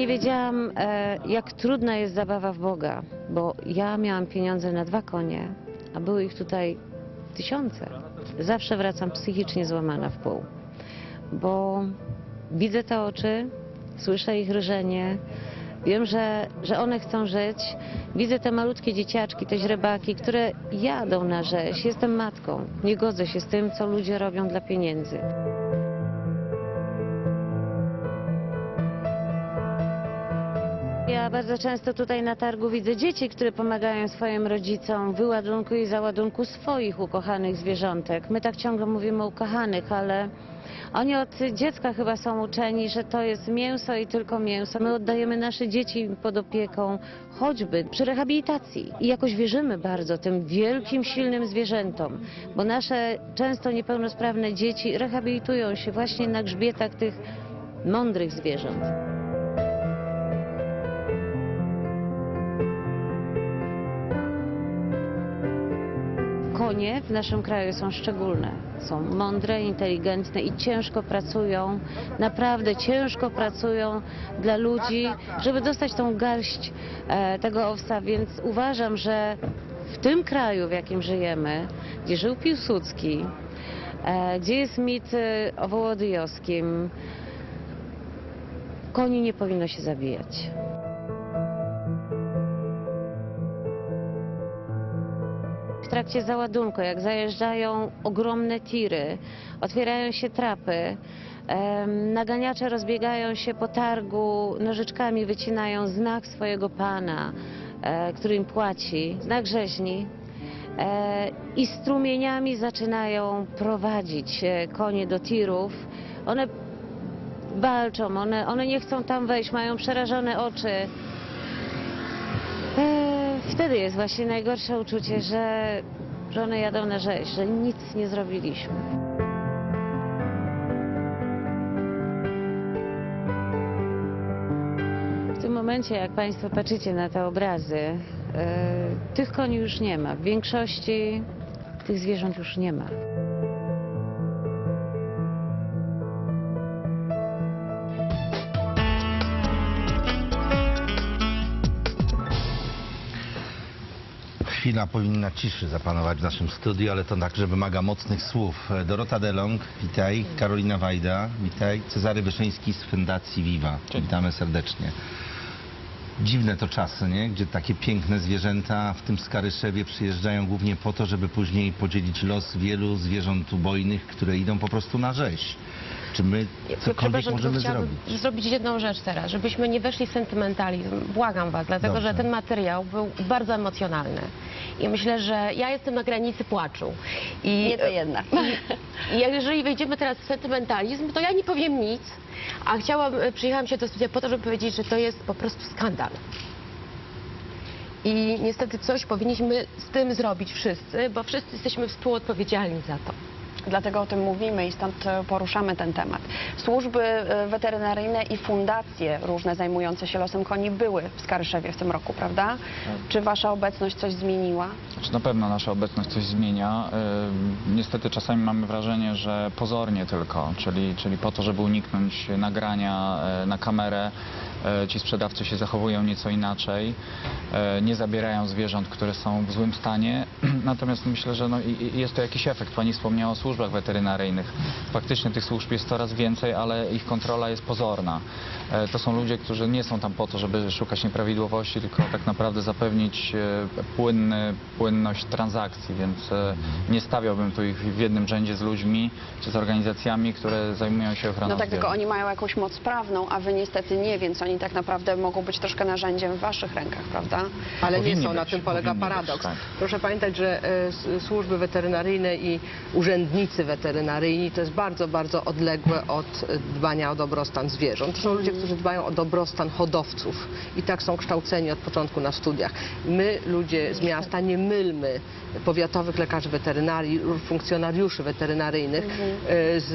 nie wiedziałam, e, jak trudna jest zabawa w Boga, bo ja miałam pieniądze na dwa konie, a było ich tutaj tysiące. Zawsze wracam psychicznie złamana w pół, bo widzę te oczy, słyszę ich ryżenie, wiem, że, że one chcą żyć. Widzę te malutkie dzieciaczki, te źrebaki, które jadą na rzeź. Jestem matką, nie godzę się z tym, co ludzie robią dla pieniędzy. Bardzo często tutaj na targu widzę dzieci, które pomagają swoim rodzicom w wyładunku i załadunku swoich ukochanych zwierzątek. My tak ciągle mówimy ukochanych, ale oni od dziecka chyba są uczeni, że to jest mięso i tylko mięso. My oddajemy nasze dzieci pod opieką, choćby przy rehabilitacji. I jakoś wierzymy bardzo tym wielkim, silnym zwierzętom, bo nasze często niepełnosprawne dzieci rehabilitują się właśnie na grzbietach tych mądrych zwierząt. Konie w naszym kraju są szczególne. Są mądre, inteligentne i ciężko pracują, naprawdę ciężko pracują dla ludzi, żeby dostać tą garść e, tego owsa, więc uważam, że w tym kraju, w jakim żyjemy, gdzie żył Piłsudski, e, gdzie jest mit e, o Wołodyjowskim, koni nie powinno się zabijać. Trakcie załadunku, jak zajeżdżają ogromne tiry, otwierają się trapy, naganiacze rozbiegają się po targu, nożyczkami wycinają znak swojego pana, e, który im płaci, znak rzeźni. E, I strumieniami zaczynają prowadzić e, konie do tirów. One walczą, one, one nie chcą tam wejść, mają przerażone oczy. E, Wtedy jest właśnie najgorsze uczucie, że, one jadą na rzeź, że nic nie zrobiliśmy. W tym momencie, jak Państwo patrzycie na te obrazy, e, tych koni już nie ma. W większości tych zwierząt już nie ma. Chwila powinna ciszy zapanować w naszym studiu, ale to także wymaga mocnych słów. Dorota Delong, witaj. Karolina Wajda, witaj. Cezary Wyszyński z Fundacji Viva. Witamy serdecznie. Dziwne to czasy, nie? Gdzie takie piękne zwierzęta w tym Skaryszewie przyjeżdżają głównie po to, żeby później podzielić los wielu zwierząt ubojnych, które idą po prostu na rzeź. Czy my cokolwiek Przepraszam, możemy tylko chciałabym zrobić? zrobić jedną rzecz teraz, żebyśmy nie weszli w sentymentalizm. Błagam was, dlatego Dobrze. że ten materiał był bardzo emocjonalny. I myślę, że ja jestem na granicy płaczu. I, Nie to jedna. I jeżeli wejdziemy teraz w sentymentalizm, to ja nie powiem nic, a chciałam, przyjechałam się do studia po to, żeby powiedzieć, że to jest po prostu skandal. I niestety coś powinniśmy z tym zrobić wszyscy, bo wszyscy jesteśmy współodpowiedzialni za to. Dlatego o tym mówimy i stąd e, poruszamy ten temat. Służby e, weterynaryjne i fundacje różne zajmujące się losem koni były w Skaryszewie w tym roku, prawda? Czy wasza obecność coś zmieniła? Znaczy, na pewno nasza obecność coś zmienia. Niestety czasami mamy wrażenie, że pozornie tylko, czyli, czyli po to, żeby uniknąć nagrania e, na kamerę, e, ci sprzedawcy się zachowują nieco inaczej, e, nie zabierają zwierząt, które są w złym stanie. Natomiast myślę, że no, jest to jakiś efekt. Pani wspomniała o służbach weterynaryjnych. Faktycznie tych służb jest coraz więcej, ale ich kontrola jest pozorna. To są ludzie, którzy nie są tam po to, żeby szukać nieprawidłowości, tylko tak naprawdę zapewnić e, płynny, płynność transakcji, więc e, nie stawiałbym tu ich w jednym rzędzie z ludźmi czy z organizacjami, które zajmują się ochroną No tak, tylko zwierząt. oni mają jakąś moc prawną, a wy niestety nie, więc oni tak naprawdę mogą być troszkę narzędziem w waszych rękach, prawda? Ale nie Powinni są, na być, tym polega powinni być, paradoks. tak. Proszę pamiętać, że s- służby weterynaryjne i urzędnicy weterynaryjni to jest bardzo, bardzo odległe od dbania o dobrostan zwierząt. To są ludzie, którzy dbają o dobrostan hodowców i tak są kształceni od początku na studiach. My, ludzie z miasta, nie mylmy powiatowych lekarzy weterynarii, funkcjonariuszy weterynaryjnych e, z,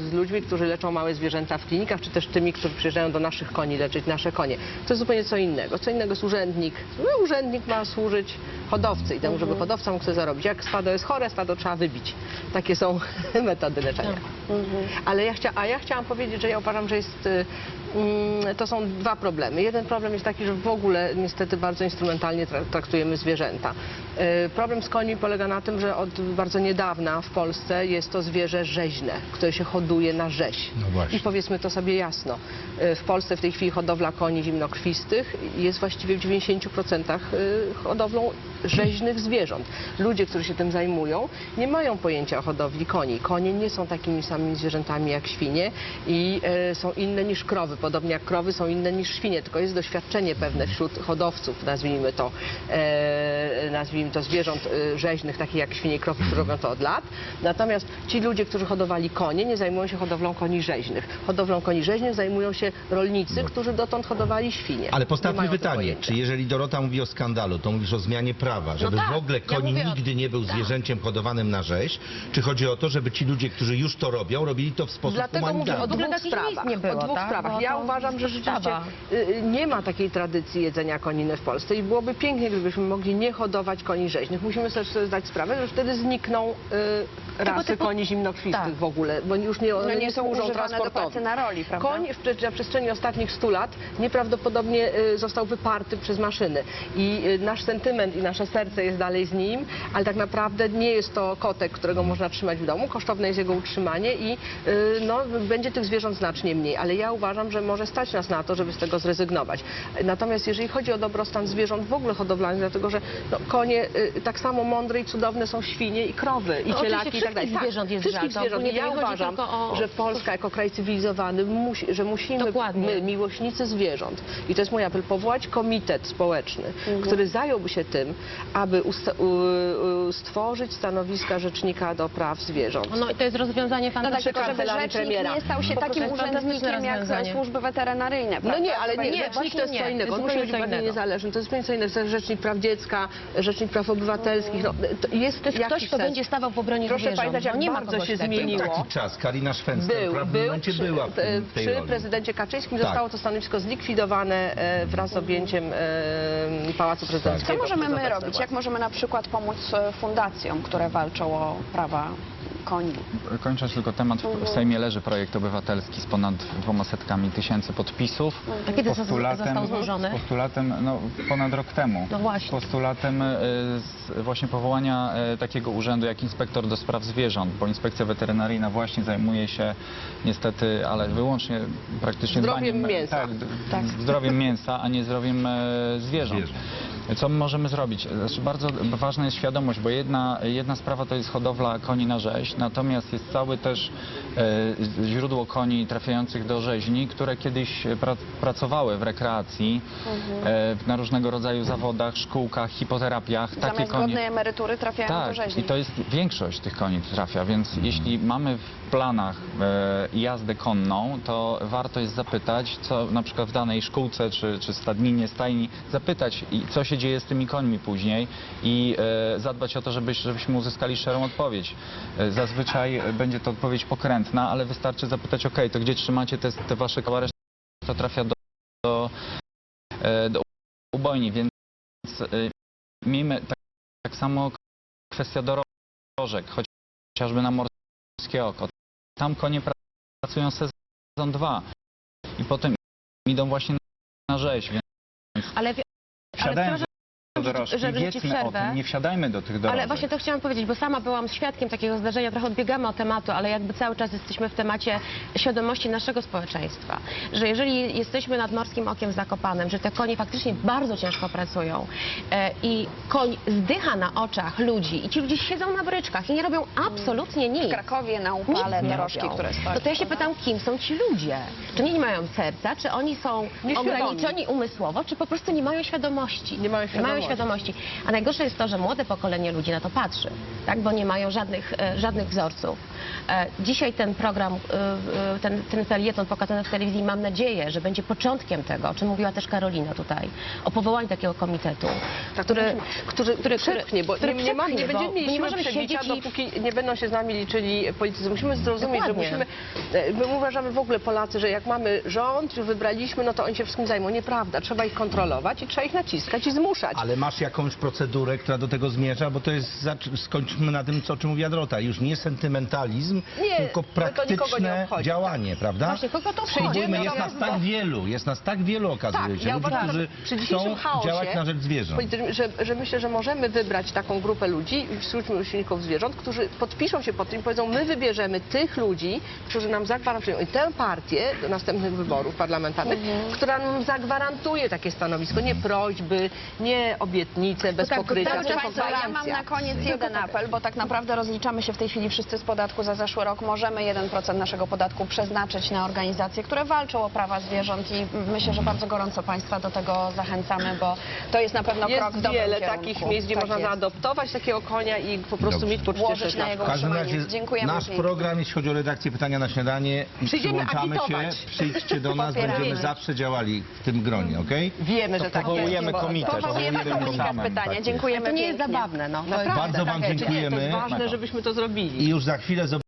z ludźmi, którzy leczą małe zwierzęta w klinikach, czy też tymi, którzy przyjeżdżają do naszych koni leczyć nasze konie. To jest zupełnie co innego. Co innego jest urzędnik. No, urzędnik ma służyć hodowcy i temu, żeby hodowca mógł sobie zarobić. Jak stado jest chore, stado trzeba wybić. Takie są metody leczenia. Ale ja chcia, a ja chciałam powiedzieć, że ja uważam, że jest y, mm, to są dwa problemy. Jeden problem jest taki, że w ogóle niestety bardzo instrumentalnie tra- traktujemy zwierzęta. E, Problem z koni polega na tym, że od bardzo niedawna w Polsce jest to zwierzę rzeźne, które się hoduje na rzeź. No. I powiedzmy to sobie jasno. e, W Polsce w tej chwili hodowla koni zimnokrwistych jest właściwie w 90% e, hodowlą rzeźnych zwierząt. Ludzie, którzy się tym zajmują, nie mają pojęcia o hodowli koni. Konie nie są takimi samymi zwierzętami jak świnie i e, są inne niż krowy. Podobnie jak krowy są inne niż świnie, tylko jest doświadczenie pewne wśród hodowców, nazwijmy to, e, nazwijmy to zwierząt e, rzeźnych, takich jak świnie i krowy, którzy robią to od lat. Natomiast ci ludzie, którzy hodowali konie, nie zajmują się hodowlą koni rzeźnych. Hodowlą koni rzeźnych zajmują się rolnicy, którzy dotąd hodowali świnie. Ale postawmy pytanie, czy jeżeli Dorota mówi o skandalu, to mówisz o zmianie prawa, żeby tak, w ogóle ja koń mówię o- nigdy nie był zwierzęciem hodowanym na rzeź, czy chodzi o to, żeby ci ludzie, którzy już to robią, robili to w sposób Dlatego mówię o humanitarny? W ogóle dwóch takich sprawach. nie było, o dwóch tak? sprawach. Ja uważam, że rzeczywiście podstawa. y, nie ma takiej tradycji jedzenia koniny w Polsce i byłoby pięknie, gdybyśmy mogli nie hodować koni rzeźnych. Musimy sobie też zdać sprawę, że wtedy znikną y, rasy typu- koni zimnokrwistych Tak. w ogóle, bo już nie, one No nie, są transportowi. pracy na roli, prawda? Koń w, na przestrzeni ostatnich 100 lat nieprawdopodobnie y, został wyparty przez maszyny i y, nasz sentyment i nasze serce jest dalej z nim, ale tak naprawdę nie jest to kotek, którego można trzymać w domu, kosztowne jest jego utrzymanie i y, no, będzie tych zwierząt znacznie mniej, ale ja uważam, że może stać nas na to, żeby z tego zrezygnować. Natomiast jeżeli chodzi o dobrostan zwierząt w ogóle hodowlanych, dlatego że no, konie tak samo mądre i cudowne są świnie i krowy i No, cielaki tak dalej. zwierząt jest wszystkich żal, to zwierząt. ja to nie chodzi uważam, tylko o- że Polska jako kraj cywilizowany, musi, że musimy Dokładnie. my, miłośnicy zwierząt, i to jest mój apel, powołać komitet społeczny, który zająłby się tym, aby usta- u, u, stworzyć stanowiska rzecznika do praw zwierząt. No i to jest rozwiązanie No tak, fantastyczne. tylko żeby kancelarii rzecznik premiera. nie stał się takim jest fantastyczne urzędnikiem jak rozwiązanie. służby weterynaryjne, No prawda? nie, ale nie, Nie, rzecznik właśnie to jest nie. co To innego. jest On musi być co bardziej innego. niezależny. To jest zupełnie co innego. To jest rzecznik praw dziecka, rzecznik praw obywatelskich. No, to jest To jest ktoś, kto sens. będzie stawał w obronie Proszę zwierząt. pamiętać, jak no nie ma bardzo kogoś się takiego. zmieniło. Taki czas, Karina w Był, pewnym był momencie przy, była w e, tym, tej przy roli. prezydencie Kaczyńskim Tak. zostało to stanowisko zlikwidowane e, wraz z objęciem e, Pałacu Co Prezydenckiego. możemy przez my obecne robić? władze. Jak możemy na przykład pomóc e, fundacjom, które walczą o prawa koni? Kończąc tylko temat, w Sejmie leży projekt obywatelski z ponad dwoma setkami tysięcy podpisów. A kiedy został złożony? Z postulatem no, ponad rok temu. No właśnie. Z postulatem e, z właśnie powołania e, takiego urzędu jak inspektor do spraw zwierząt, bo inspekcja weterynaryjna właśnie zajmuje się niestety, ale wyłącznie praktycznie Zdrowiem dbaniem, mięsa. Tak, Tak. zdrowiem mięsa, a nie zdrowiem e, zwierząt. Zwierząt. Co my możemy zrobić? Znaczy bardzo ważna jest świadomość, bo jedna, jedna sprawa to jest hodowla koni na rzeź, natomiast jest cały też e, źródło koni trafiających do rzeźni, które kiedyś pra, pracowały w rekreacji, e, na różnego rodzaju zawodach, szkółkach, hipoterapiach. Takie Zamiast konie. godnej emerytury trafiają do Tak, rzeźni. i to jest większość tych koni trafia, więc jeśli mamy w planach e, jazdę konną, to warto jest zapytać, co na przykład w danej szkółce czy, czy stadninie, stajni, zapytać, co się dzieje z tymi końmi później i zadbać o to, żebyś, żebyśmy uzyskali szczerą odpowiedź. Zazwyczaj będzie to odpowiedź pokrętna, ale wystarczy zapytać, ok, to gdzie trzymacie te, te wasze koła, reszta to trafia do, do, e, do ubojni, więc e, miejmy tak, tak samo kwestia dorożek, chociażby na Morskie Oko. Tam konie pra- pracują sezon 2 i potem idą właśnie na rzeź, więc Ale, ale przepraszam, do dorożki, żeby ci wiedzmy o przerwę. tym, nie wsiadajmy do tych dorożek. Ale właśnie to chciałam powiedzieć, bo sama byłam świadkiem takiego zdarzenia, trochę odbiegamy od tematu, ale jakby cały czas jesteśmy w temacie świadomości naszego społeczeństwa, że jeżeli jesteśmy nad Morskim Okiem Zakopanem, że te konie faktycznie bardzo ciężko pracują e, i koń zdycha na oczach ludzi i ci ludzie siedzą na bryczkach i nie robią absolutnie nic. W Krakowie na upale Nic nie dorożki, robią. które. No to ja się pytam, kim są ci ludzie? Czy oni nie mają serca, czy oni są Nieświadomi. ograniczeni umysłowo, czy po prostu nie mają świadomości? Nie mają świadomości. Świadomości. A najgorsze jest to, że młode pokolenie ludzi na to patrzy, tak? bo nie mają żadnych, e, żadnych wzorców. E, Dzisiaj ten program, e, ten, ten felieton pokazany w telewizji, mam nadzieję, że będzie początkiem tego, o czym mówiła też Karolina tutaj, o powołaniu takiego komitetu, Tak, który, który, który przepchnie, bo który nie, nie, ma, nie mieli nie siły możemy przebicia, siedzieć i- dopóki nie będą się z nami liczyli politycy. Musimy zrozumieć, Dokładnie. że musimy, my uważamy w ogóle Polacy, że jak mamy rząd, już wybraliśmy, no to oni się wszystkim zajmą. Nieprawda, trzeba ich kontrolować i trzeba ich naciskać i zmuszać. Ale masz jakąś procedurę, która do tego zmierza, bo to jest, skończmy na tym, co, o czym mówi Adrota, już nie sentymentalizm, Nie, tylko ale to nikogo nie praktyczne obchodzi. działanie, prawda? Właśnie, kogo to Przyjdziemy, jest nas tak wielu, jest nas tak wielu okazuje Tak, się, ja ludzi, uważam, którzy przy chcą chaosie działać na rzecz zwierząt. Że, że myślę, że możemy wybrać taką grupę ludzi wśród miłośników zwierząt, którzy podpiszą się pod tym i powiedzą, my wybierzemy tych ludzi, którzy nam zagwarantują i tę partię do następnych wyborów parlamentarnych, która nam zagwarantuje takie stanowisko, nie prośby, nie obietnice bez tak, pokrycia, Drodzy tylko Państwo, ja mam na koniec jeden apel, bo tak naprawdę rozliczamy się w tej chwili wszyscy z podatku za zeszły rok. Możemy 1% naszego podatku przeznaczyć na organizacje, które walczą o prawa zwierząt i myślę, że bardzo gorąco Państwa do tego zachęcamy, bo to jest na pewno krok Jest w dobrym wiele kierunku. takich miejsc, gdzie Tak można jest. zaadoptować takiego konia i po prostu Dobrze. mieć poczucie Włożyć na jego W każdym utrzymanie. razie Dziękujemy nasz pięknie. program, jeśli chodzi o redakcję Pytania na śniadanie, Przyjdziemy przyłączamy się, przyjdźcie do nas, będziemy zawsze działali w tym gronie, okej? Wiemy, że tak powołujemy jest. komitet, Powołujemy powołujemy komunikat komitet, pytania. tak. Dziękujemy To nie jest pięknie. zabawne, no. Naprawdę, Bardzo wam tak, dziękujemy. To jest ważne, żebyśmy to zrobili. I już za chwilę zobaczymy.